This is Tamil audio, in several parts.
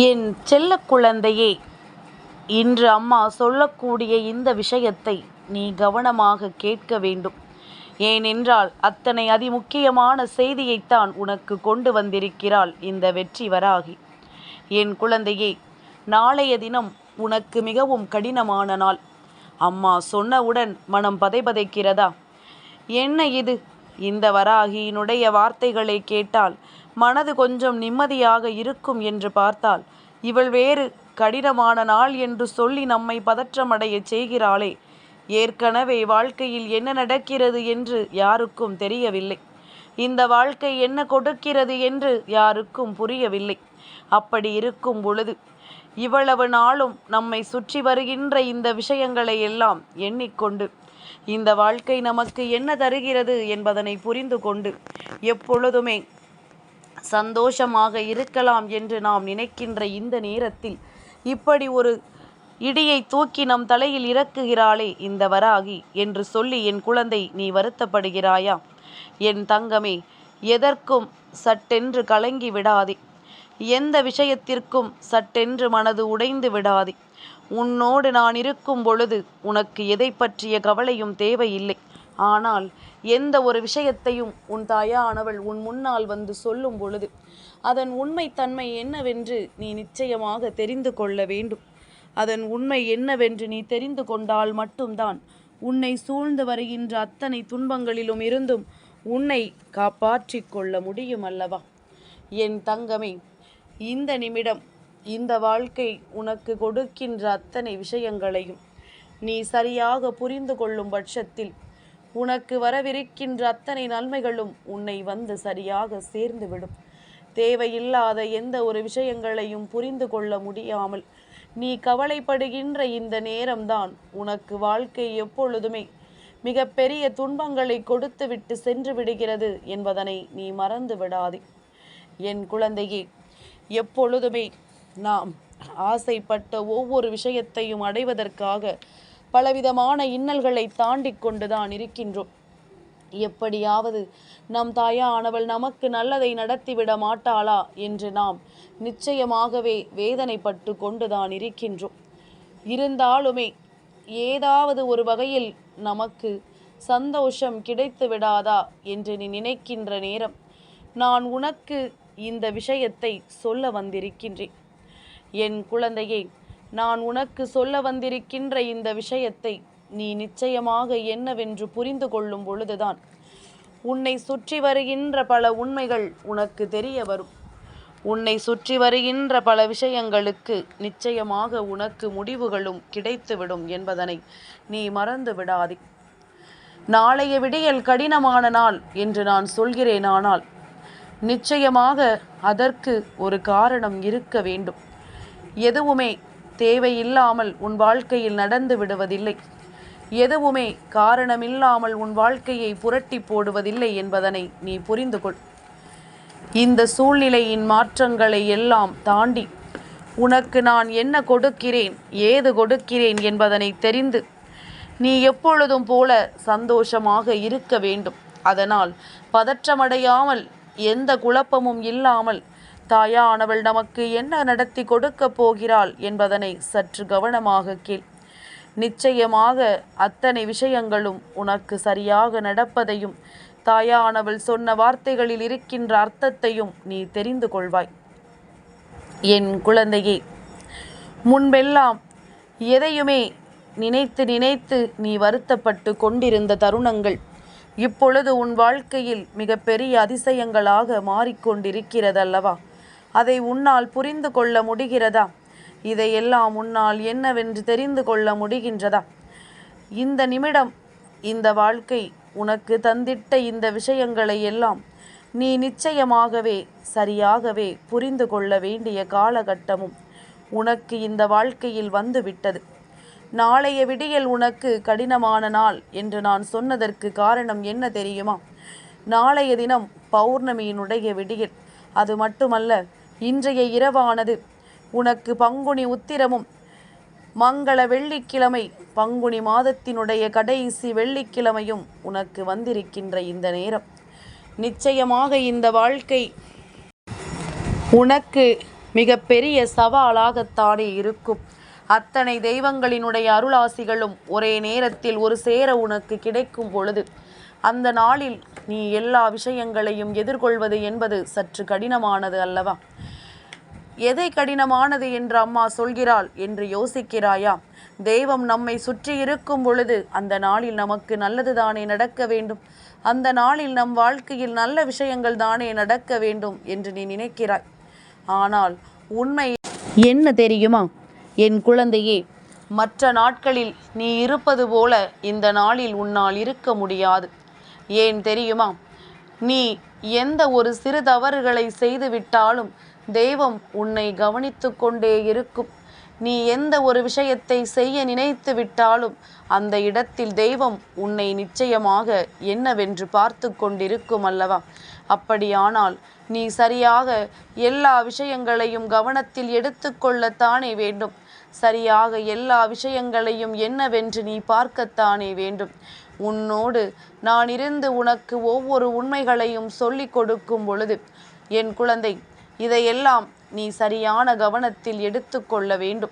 என் செல்ல குழந்தையே இன்று அம்மா சொல்லக்கூடிய இந்த விஷயத்தை நீ கவனமாக கேட்க வேண்டும். ஏனென்றால் அத்தனை அதிமுக்கியமான செய்தியைத்தான் உனக்கு கொண்டு வந்திருக்கிறாள் இந்த வெற்றி வராகி. என் குழந்தையே நாளைய தினம் உனக்கு மிகவும் கடினமான நாள். அம்மா சொன்னவுடன் மனம் பதைபதைக்கிறதா என்ன இது? இந்த வராகியினுடைய வார்த்தைகளை கேட்டால் மனது கொஞ்சம் நிம்மதியாக இருக்கும் என்று பார்த்தால் இவள் வேறு கடினமான நாள் என்று சொல்லி நம்மை பதற்றமடைய செய்கிறாளே. ஏற்கனவே வாழ்க்கையில் என்ன நடக்கிறது என்று யாருக்கும் தெரியவில்லை. இந்த வாழ்க்கை என்ன கொடுக்கிறது என்று யாருக்கும் புரியவில்லை. அப்படி இருக்கும் பொழுது இவ்வளவு நாளும் நம்மை சுற்றி வருகின்ற இந்த விஷயங்களை எல்லாம் எண்ணிக்கொண்டு இந்த வாழ்க்கை நமக்கு என்ன தருகிறது என்பதனை புரிந்து கொண்டு எப்பொழுதுமே சந்தோஷமாக இருக்கலாம் என்று நாம் நினைக்கின்ற இந்த நேரத்தில் இப்படி ஒரு இடியை தூக்கி நம் தலையில் இறக்குகிறாளே இந்த வராகி என்று சொல்லி என் குழந்தை நீ வருத்தப்படுகிறாயா? என் தங்கமே எதற்கும் சட்டென்று கலங்கி விடாதே. எந்த விஷயத்திற்கும் சட்டென்று மனது உடைந்து விடாதே. உன்னோடு நான் இருக்கும் பொழுது உனக்கு எதை பற்றிய கவலையும் தேவையில்லை. ஆனால் எந்த ஒரு விஷயத்தையும் உன் தாயானவள் உன் முன்னால் வந்து சொல்லும் பொழுது அதன் உண்மைத்தன்மை என்னவென்று நீ நிச்சயமாக தெரிந்து கொள்ள வேண்டும். அதன் உண்மை என்னவென்று நீ தெரிந்து கொண்டால் மட்டும்தான் உன்னை சூழ்ந்து வருகின்ற அத்தனை துன்பங்களிலும் இருந்தும் உன்னை காப்பாற்றிக் கொள்ள முடியும் அல்லவா? என் தங்கமே இந்த நிமிடம் இந்த வாழ்க்கை உனக்கு கொடுக்கின்ற அத்தனை விஷயங்களையும் நீ சரியாக புரிந்து கொள்ளும் பட்சத்தில் உனக்கு வரவிருக்கின்ற அத்தனை நன்மைகளும் உன்னை வந்து சரியாக சேர்ந்துவிடும். தேவையில்லாத எந்த ஒரு விஷயங்களையும் புரிந்து கொள்ள முடியாமல் நீ கவலைப்படுகின்ற இந்த நேரம்தான் உனக்கு வாழ்க்கை எப்பொழுதுமே மிகப்பெரிய துன்பங்களை கொடுத்துவிட்டு சென்று விடுகிறது என்பதனை நீ மறந்து விடாதே. என் குழந்தையே எப்பொழுதுமே நாம் ஆசைப்பட்ட ஒவ்வொரு விஷயத்தையும் அடைவதற்காக பலவிதமான இன்னல்களை தாண்டி கொண்டுதான் இருக்கின்றோம். எப்படியாவது நம் தாயானவள் நமக்கு நல்லதை நடத்திவிட மாட்டாளா என்று நாம் நிச்சயமாகவே வேதனைப்பட்டு கொண்டுதான் இருக்கின்றோம். இருந்தாலுமே ஏதாவது ஒரு வகையில் நமக்கு சந்தோஷம் கிடைத்து விடாதா என்று நீ நினைக்கின்ற நேரம் நான் உனக்கு இந்த விஷயத்தை சொல்ல வந்திருக்கின்றேன். என் குழந்தையே நான் உனக்கு சொல்ல வந்திருக்கின்ற இந்த விஷயத்தை நீ நிச்சயமாக என்னவென்று புரிந்து கொள்ளும் பொழுதுதான் உன்னை சுற்றி வருகின்ற பல உண்மைகள் உனக்கு தெரிய வரும். உன்னை சுற்றி வருகின்ற பல விஷயங்களுக்கு நிச்சயமாக உனக்கு முடிவுகளும் கிடைத்துவிடும் என்பதனை நீ மறந்து விடாதே. நாளைய விடியல் கடினமான நாள் என்று நான் சொல்கிறேனானால் நிச்சயமாக அதற்கு ஒரு காரணம் இருக்க வேண்டும். எதுவுமே தேவையில்லாமல் உன் வாழ்க்கையில் நடந்து விடுவதில்லை. எதுவுமே காரணமில்லாமல் உன் வாழ்க்கையை புரட்டி போடுவதில்லை என்பதனை நீ புரிந்து கொள். இந்த சூழ்நிலையின் மாற்றங்களை எல்லாம் தாண்டி உனக்கு நான் என்ன கொடுக்கிறேன் ஏது கொடுக்கிறேன் என்பதனை தெரிந்து நீ எப்பொழுதும் போல சந்தோஷமாக இருக்க வேண்டும். அதனால் பதற்றமடையாமல் எந்த குழப்பமும் இல்லாமல் தாயானவள் நமக்கு என்ன நடத்தி கொடுக்கப் போகிறாள் என்பதனை சற்று கவனமாக கேள். நிச்சயமாக அத்தனை விஷயங்களும் உனக்கு சரியாக நடப்பதையும் தாயானவள் சொன்ன வார்த்தைகளில் இருக்கின்ற அர்த்தத்தையும் நீ தெரிந்து கொள்வாய். என் குழந்தையே முன்பெல்லாம் எதையுமே நினைத்து நினைத்து நீ வருத்தப்பட்டு கொண்டிருந்த தருணங்கள் இப்பொழுது உன் வாழ்க்கையில் மிகப்பெரிய அதிசயங்களாக மாறிக்கொண்டிருக்கிறதல்லவா? அதை உன்னால் புரிந்து கொள்ள முடிகிறதா? இதையெல்லாம் உன்னால் என்னவென்று தெரிந்து கொள்ள முடிகின்றதா? இந்த நிமிடம் இந்த வாழ்க்கை உனக்கு தந்திட்ட இந்த விஷயங்களை எல்லாம் நீ நிச்சயமாகவே சரியாகவே புரிந்து கொள்ள வேண்டிய காலகட்டமும் உனக்கு இந்த வாழ்க்கையில் வந்துவிட்டது. நாளைய விடியல் உனக்கு கடினமான நாள் என்று நான் சொன்னதற்கு காரணம் என்ன தெரியுமா? நாளைய தினம் பௌர்ணமியினுடைய விடியல். அது மட்டுமல்ல இன்றைய இரவானது. உனக்கு பங்குனி உத்திரமும் மங்கள வெள்ளிக்கிழமை பங்குனி மாதத்தினுடைய கடைசி வெள்ளிக்கிழமையும் உனக்கு வந்திருக்கின்ற இந்த நேரம். நிச்சயமாக இந்த வாழ்க்கை உனக்கு மிகப்பெரிய சவாலாகத்தானே இருக்கும். அத்தனை தெய்வங்களினுடைய அருளாசிகளும் ஒரே நேரத்தில் ஒரு சேர உனக்கு கிடைக்கும் பொழுது அந்த நாளில் நீ எல்லா விஷயங்களையும் எதிர்கொள்வது என்பது சற்று கடினமானது அல்லவா? எதை கடினமானது என்று அம்மா சொல்கிறாள் என்று யோசிக்கிறாயா? தெய்வம் நம்மை சுற்றி இருக்கும் பொழுது அந்த நாளில் நமக்கு நல்லது தானே நடக்க வேண்டும்? அந்த நாளில் நம் வாழ்க்கையில் நல்ல விஷயங்கள் தானே நடக்க வேண்டும் என்று நீ நினைக்கிறாய். ஆனால் உண்மை என்ன தெரியுமா? என் குழந்தையே மற்ற நாட்களில் நீ இருப்பது போல இந்த நாளில் உன்னால் இருக்க முடியாது. ஏன் தெரியுமா? நீ எந்த ஒரு சிறு தவறுகளை செய்துவிட்டாலும் தெய்வம் உன்னை கவனித்து கொண்டே இருக்கும். நீ எந்த ஒரு விஷயத்தை செய்ய நினைத்து விட்டாலும் அந்த இடத்தில் தெய்வம் உன்னை நிச்சயமாக என்னவென்று பார்த்து கொண்டிருக்கும் அல்லவா? அப்படியானால் நீ சரியாக எல்லா விஷயங்களையும் கவனத்தில் எடுத்துக்கொள்ளத்தானே வேண்டும். சரியாக எல்லா விஷயங்களையும் என்னவென்று நீ பார்க்கத்தானே வேண்டும். உன்னோடு நான் இருந்து உனக்கு ஒவ்வொரு உண்மைகளையும் சொல்லிக் கொடுக்கும் பொழுது என் குழந்தை இதையெல்லாம் நீ சரியான கவனத்தில் எடுத்துக்கொள்ள வேண்டும்.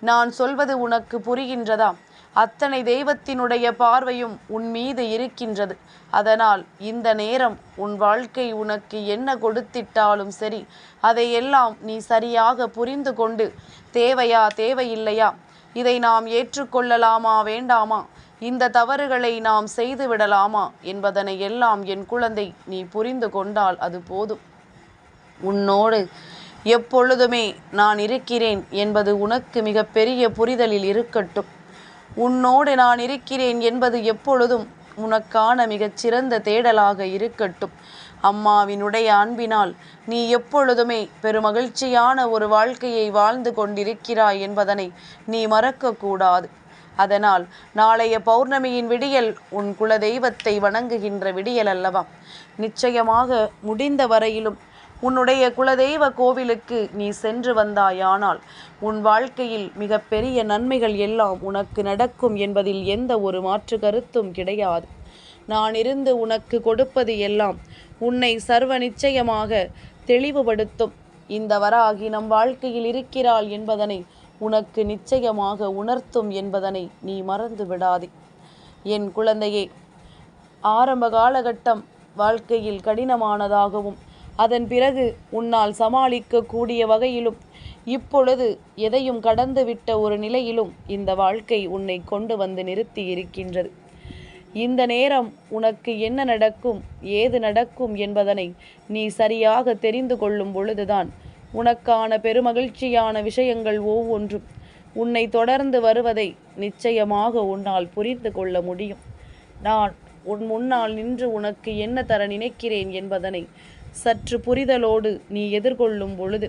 நான் சொல்வது உனக்கு புரிகின்றதா? அத்தனை தெய்வத்தினுடைய பார்வையும் உன் மீது இருக்கின்றது. அதனால் இந்த நேரம் உன் வாழ்க்கை உனக்கு என்ன கொடுத்திட்டாலும் சரி அதையெல்லாம் நீ சரியாக புரிந்து கொண்டு தேவையா தேவையில்லையா இதை நாம் ஏற்றுக்கொள்ளலாமா வேண்டாமா? இந்த தவறுகளை நாம் செய்து விடலாமா என்பதனை எல்லாம் என் குழந்தை நீ புரிந்து கொண்டால் அது போதும். உன்னோடு எப்பொழுதுமே நான் இருக்கிறேன் என்பது உனக்கு மிகப்பெரிய புரிதலில் இருக்கட்டும். உன்னோடு நான் இருக்கிறேன் என்பது எப்பொழுதும் உனக்கான மிகச்சிறந்த தேடலாக இருக்கட்டும். அம்மாவினுடைய அன்பினால் நீ எப்பொழுதுமே பெருமகிழ்ச்சியான ஒரு வாழ்க்கையை வாழ்ந்து கொண்டிருக்கிறாய் என்பதனை நீ மறக்கக்கூடாது. அதனால் நாளைய பௌர்ணமியின் விடியல் உன் குலதெய்வத்தை வணங்குகின்ற விடியல் அல்லவா? நிச்சயமாக முடிந்த வரையிலும் உன்னுடைய குலதெய்வ கோவிலுக்கு நீ சென்று வந்தாயானால் உன் வாழ்க்கையில் மிகப்பெரிய நன்மைகள் எல்லாம் உனக்கு நடக்கும் என்பதில் எந்த ஒரு மாற்று கருத்தும் கிடையாது. நான் இருந்து உனக்கு கொடுப்பது எல்லாம் உன்னை சர்வ நிச்சயமாக தெளிவுபடுத்தும். இந்த வராகி நம் வாழ்க்கையில் இருக்கிறாள் என்பதனை உனக்கு நிச்சயமாக உணர்த்தும் என்பதனை நீ மறந்து விடாதே. என் குழந்தையே ஆரம்ப காலகட்டம் வாழ்க்கையில் கடினமானதாகவும் அதன் பிறகு உன்னால் சமாளிக்கக்கூடிய வகையிலும் இப்பொழுது எதையும் கடந்துவிட்ட ஒரு நிலையிலும் இந்த வாழ்க்கை உன்னை கொண்டு வந்து நிறுத்தி இருக்கின்றது இந்த நேரம் உனக்கு என்ன நடக்கும் ஏது நடக்கும் என்பதனை நீ சரியாக தெரிந்து கொள்ளும் பொழுதுதான் உனக்கான பெருமகிழ்ச்சியான விஷயங்கள் ஒவ்வொன்றும் உன்னை தொடர்ந்து வருவதை நிச்சயமாக உன்னால் புரிந்து கொள்ள முடியும். நான் உன் முன்னால் நின்று உனக்கு என்ன தர நினைக்கிறேன் என்பதனை சற்று புரிதலோடு நீ எதிர்கொள்ளும் பொழுது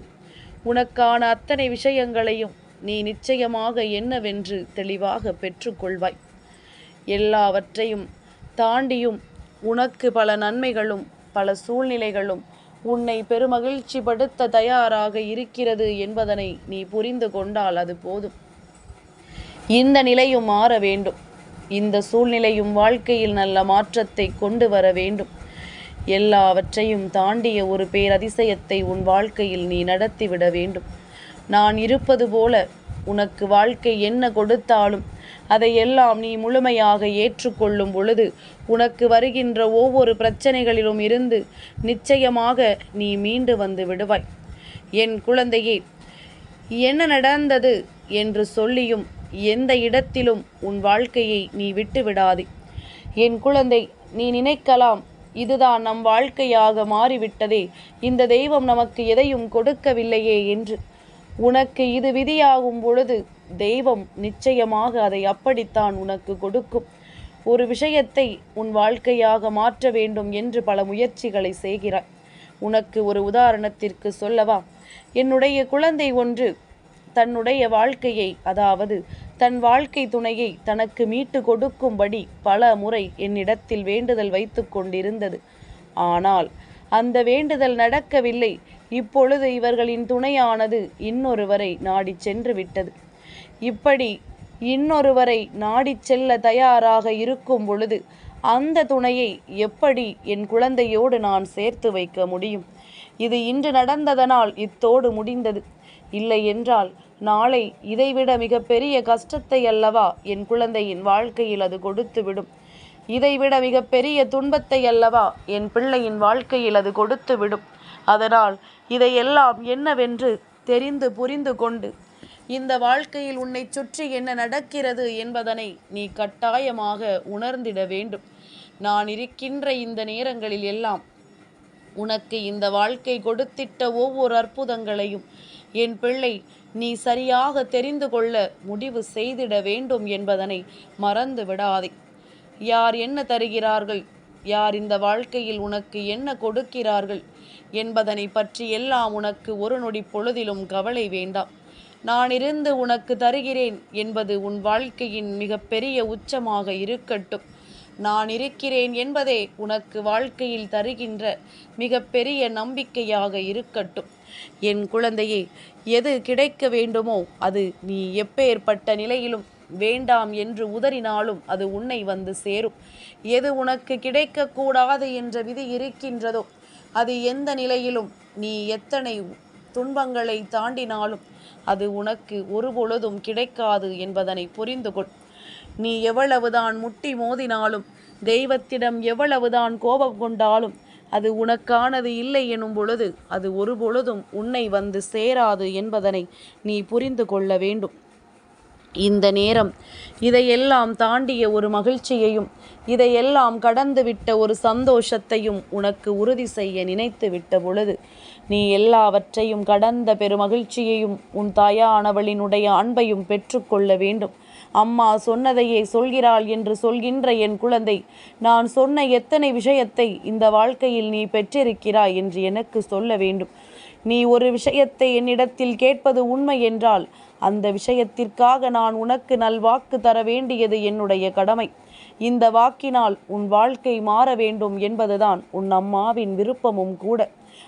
உனக்கான அத்தனை விஷயங்களையும் நீ நிச்சயமாக என்னவென்று தெளிவாக பெற்றுக்கொள்வாய். எல்லாவற்றையும் தாண்டியும் உனக்கு பல நன்மைகளும் பல சூழ்நிலைகளும் உன்னை பெருமகிழ்ச்சிப்படுத்த தயாராக இருக்கிறது என்பதனை நீ புரிந்து கொண்டால் அது போதும். இந்த நிலையும் மாற வேண்டும். இந்த சூழ்நிலையும் வாழ்க்கையில் நல்ல மாற்றத்தை கொண்டு வர வேண்டும். எல்லாவற்றையும் தாண்டிய ஒரு பேரதிசயத்தை உன் வாழ்க்கையில் நீ நடத்திவிட வேண்டும். நான் இருப்பது போல உனக்கு வாழ்க்கை என்ன கொடுத்தாலும் அதையெல்லாம் நீ முழுமையாக ஏற்றுக்கொள்ளும் பொழுது உனக்கு வருகின்ற ஒவ்வொரு பிரச்சனைகளிலும் இருந்து நிச்சயமாக நீ மீண்டு வந்து விடுவாய். என் குழந்தையே என்ன நடந்தது என்று சொல்லியும் எந்த இடத்திலும் உன் வாழ்க்கையை நீ விட்டு விடாதே. என் குழந்தை நீ நினைக்கலாம் இதுதான் நம் வாழ்க்கையாக மாறிவிட்டதே. இந்த தெய்வம் நமக்கு எதையும் கொடுக்கவில்லையே என்று. உனக்கு இது விதியாகும் பொழுது தெய்வம் நிச்சயமாக அதை அப்படித்தான் உனக்கு கொடுக்கும். ஒரு விஷயத்தை உன் வாழ்க்கையாக மாற்ற வேண்டும் என்று பல முயற்சிகளை செய்கிறாய். உனக்கு ஒரு உதாரணத்திற்கு சொல்லவா? என்னுடைய குழந்தை ஒன்று தன்னுடைய வாழ்க்கையை அதாவது தன் வாழ்க்கை துணையை தனக்கு மீட்டு கொடுக்கும்படி பல முறை என்னிடத்தில் வேண்டுதல் வைத்து கொண்டிருந்தது. ஆனால் அந்த வேண்டுதல் நடக்கவில்லை. இப்பொழுது இவர்களின் துணையானது இன்னொருவரை நாடிச் சென்று விட்டது. இப்படி இன்னொருவரை நாடிச் செல்ல தயாராக இருக்கும் பொழுது அந்த துணையை எப்படி என் குழந்தையோடு நான் சேர்த்து வைக்க முடியும்? இது இன்று நடந்ததனால் இத்தோடு முடிந்தது. இல்லை என்றால் நாளை இதைவிட மிகப்பெரிய கஷ்டத்தை அல்லவா என் குழந்தையின் வாழ்க்கையில் அது கொடுத்துவிடும் இதைவிட மிகப்பெரிய துன்பத்தை அல்லவா என் பிள்ளையின் வாழ்க்கையில் அது கொடுத்துவிடும் அதனால் இதையெல்லாம் என்னவென்று தெரிந்து புரிந்து கொண்டு இந்த வாழ்க்கையில் உன்னை சுற்றி என்ன நடக்கிறது என்பதனை நீ கட்டாயமாக உணர்ந்திட வேண்டும். நான் இருக்கின்ற இந்த நேரங்களில் எல்லாம் உனக்கு இந்த வாழ்க்கை கொடுத்திட்ட ஒவ்வொரு அற்புதங்களையும் என் பிள்ளை நீ சரியாக தெரிந்து கொள்ள முடிவு செய்திட வேண்டும் என்பதனை மறந்து விடாதே. யார் என்ன தருகிறார்கள்? யார் இந்த வாழ்க்கையில் உனக்கு என்ன கொடுக்கிறார்கள்? என்பதனை பற்றி எல்லாம் உனக்கு ஒரு நொடி பொழுதிலும் கவலை வேண்டாம். நான் இருந்து உனக்கு தருகிறேன் என்பது உன் வாழ்க்கையின் மிகப்பெரிய உச்சமாக இருக்கட்டும். நான் இருக்கிறேன் என்பதே உனக்கு வாழ்க்கையில் தருகின்ற மிகப்பெரிய நம்பிக்கையாக இருக்கட்டும். என் குழந்தையே எது கிடைக்க வேண்டுமோ அது நீ எப்பேற்பட்ட நிலையிலும் வேண்டாம் என்று உதறினாலும் அது உன்னை வந்து சேரும். எது உனக்கு கிடைக்கக்கூடாது என்ற விதி இருக்கின்றதோ அது எந்த நிலையிலும் நீ எத்தனை துன்பங்களை தாண்டினாலும் அது உனக்கு ஒருபொழுதும் கிடைக்காது என்பதனை புரிந்து கொள் நீ எவ்வளவுதான் முட்டி மோதினாலும் தெய்வத்திடம் எவ்வளவுதான் கோபம் கொண்டாலும் அது உனக்கானது இல்லை எனும் பொழுது அது ஒரு பொழுதும் உன்னை வந்து சேராது என்பதனை நீ புரிந்து கொள்ள வேண்டும். இந்த நேரம் இதையெல்லாம் தாண்டிய ஒரு மகிழ்ச்சியையும் இதையெல்லாம் கடந்துவிட்ட ஒரு சந்தோஷத்தையும் உனக்கு உறுதி செய்ய நினைத்து விட்ட பொழுது நீ எல்லாவற்றையும் கடந்த பெருமகிழ்ச்சியையும் உன் தாயானவளினுடைய அன்பையும் பெற்றுக்கொள்ள வேண்டும். அம்மா சொன்னதையே சொல்கிறாள் என்று சொல்கின்ற என் குழந்தை நான் சொன்ன எத்தனை விஷயத்தை இந்த வாழ்க்கையில் நீ பெற்றிருக்கிறாய் என்று எனக்கு சொல்ல வேண்டும். நீ ஒரு விஷயத்தை என்னிடத்தில் கேட்பது உண்மை என்றால் அந்த விஷயத்திற்காக நான் உனக்கு நல்வாக்கு தர வேண்டியது என்னுடைய கடமை. இந்த வாக்கினால் உன் வாழ்க்கை மாற வேண்டும் என்பதுதான் உன் அம்மாவின் விருப்பமும் கூட.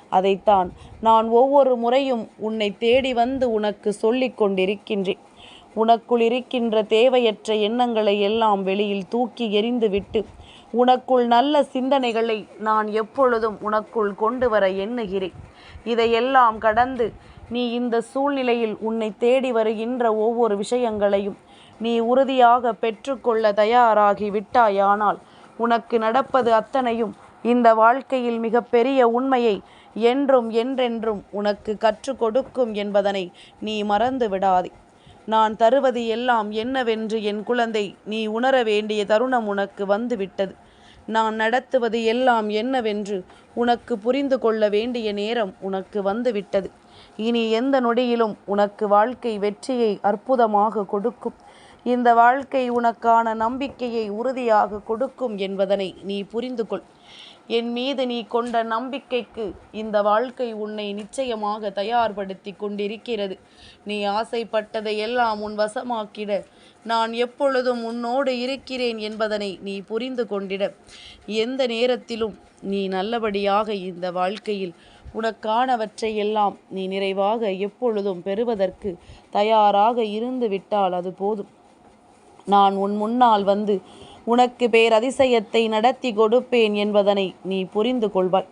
அதைத்தான் நான் ஒவ்வொரு முறையும் உன்னை தேடி வந்து உனக்கு சொல்லிக் கொண்டிருக்கின்றேன். உனக்குள் இருக்கின்ற தேவையற்ற எண்ணங்களை எல்லாம் வெளியில் தூக்கி எறிந்துவிட்டு உனக்குள் நல்ல சிந்தனைகளை நான் எப்பொழுதும் உனக்குள் கொண்டு வர எண்ணுகிறேன். இதையெல்லாம் கடந்து நீ இந்த சூழ்நிலையில் உன்னை தேடி வருகின்ற ஒவ்வொரு விஷயங்களையும் நீ உறுதியாக பெற்றுக்கொள்ள தயாராகி விட்டாயானால் உனக்கு நடப்பது அத்தனையும் இந்த வாழ்க்கையில் மிகப்பெரிய உண்மையை என்றும் என்றென்றும் உனக்கு கற்றுக் கொடுக்கும் என்பதனை நீ மறந்து விடாதே. நான் தருவது எல்லாம் என்னவென்று என் குழந்தை நீ உணர வேண்டிய தருணம் உனக்கு வந்துவிட்டது. நான் நடத்துவது எல்லாம் என்னவென்று உனக்கு புரிந்து கொள்ள வேண்டிய நேரம் உனக்கு வந்துவிட்டது. இனி எந்த நொடியிலும் உனக்கு வாழ்க்கை வெற்றியை அற்புதமாக கொடுக்கும். இந்த வாழ்க்கை உனக்கான நம்பிக்கையை உறுதியாக கொடுக்கும் என்பதனை நீ புரிந்து கொள் என் மீது நீ கொண்ட நம்பிக்கைக்கு இந்த வாழ்க்கை உன்னை நிச்சயமாக தயார்படுத்தி கொண்டிருக்கிறது. நீ ஆசைப்பட்டதை எல்லாம் உன் வசமாக்கிட. நான் எப்பொழுதும் உன்னோடு இருக்கிறேன் என்பதனை நீ புரிந்து கொண்டிட. எந்த நேரத்திலும் நீ நல்லபடியாக இந்த வாழ்க்கையில் உனக்கானவற்றை எல்லாம் நீ நிறைவாக எப்பொழுதும் பெறுவதற்கு தயாராக இருந்து விட்டால் அது போதும். நான் உன் முன்னால் வந்து உனக்கு பேரதிசயத்தை நடத்தி கொடுப்பேன் என்பதனை நீ புரிந்து கொள்வாய்.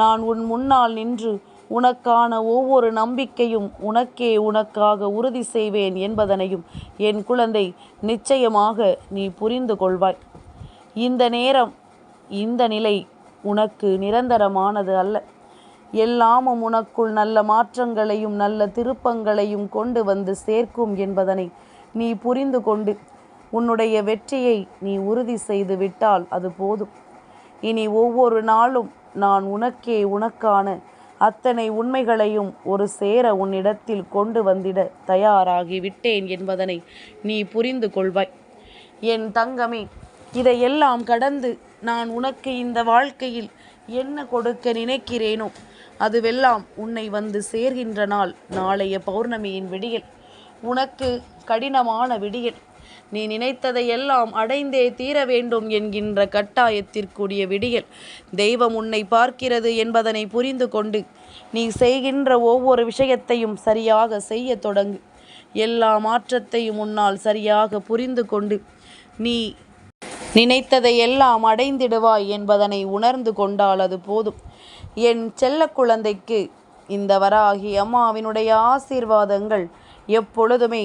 நான் உன் முன்னால் நின்று உனக்கான ஒவ்வொரு நம்பிக்கையும் உனக்கே உனக்காக உறுதி செய்வேன் என்பதனையும் என் குழந்தை நிச்சயமாக நீ புரிந்து கொள்வாய். இந்த நேரம் இந்த நிலை உனக்கு நிரந்தரமானது அல்ல. எல்லாமும் உனக்குள் நல்ல மாற்றங்களையும் நல்ல திருப்பங்களையும் கொண்டு வந்து சேர்க்கும் என்பதனை நீ புரிந்து கொண்டு உன்னுடைய வெற்றியை நீ உறுதி செய்து விட்டால் அது போதும். இனி ஒவ்வொரு நாளும் நான் உனக்கே உனக்கான அத்தனை உண்மைகளையும் ஒரு சேர உன்னிடத்தில் கொண்டு வந்திட தயாராகி விட்டேன் என்பதனை நீ புரிந்து கொள்வாய். என் தங்கமே இதையெல்லாம் கடந்து நான் உனக்கு இந்த வாழ்க்கையில் என்ன கொடுக்க நினைக்கிறேனோ அதுவெல்லாம் உன்னை வந்து சேர்கின்ற நாள் நாளைய பௌர்ணமியின் விடியல். உனக்கு கடினமான விடியல். நீ நினைத்ததை எல்லாம் அடைந்தே தீர வேண்டும் என்கின்ற கட்டாயத்திற்குரிய விடியல். தெய்வம் உன்னை பார்க்கிறது என்பதனை புரிந்து கொண்டு நீ செய்கின்ற ஒவ்வொரு விஷயத்தையும் சரியாக செய்ய தொடங்கு. எல்லா மாற்றத்தையும் உன்னால் சரியாக புரிந்து கொண்டு நீ நினைத்ததை எல்லாம் அடைந்திடுவாய் என்பதனை உணர்ந்து கொண்டால் அது போதும். என் செல்ல குழந்தைக்கு இந்த வராகி அம்மாவினுடைய ஆசீர்வாதங்கள் எப்பொழுதுமே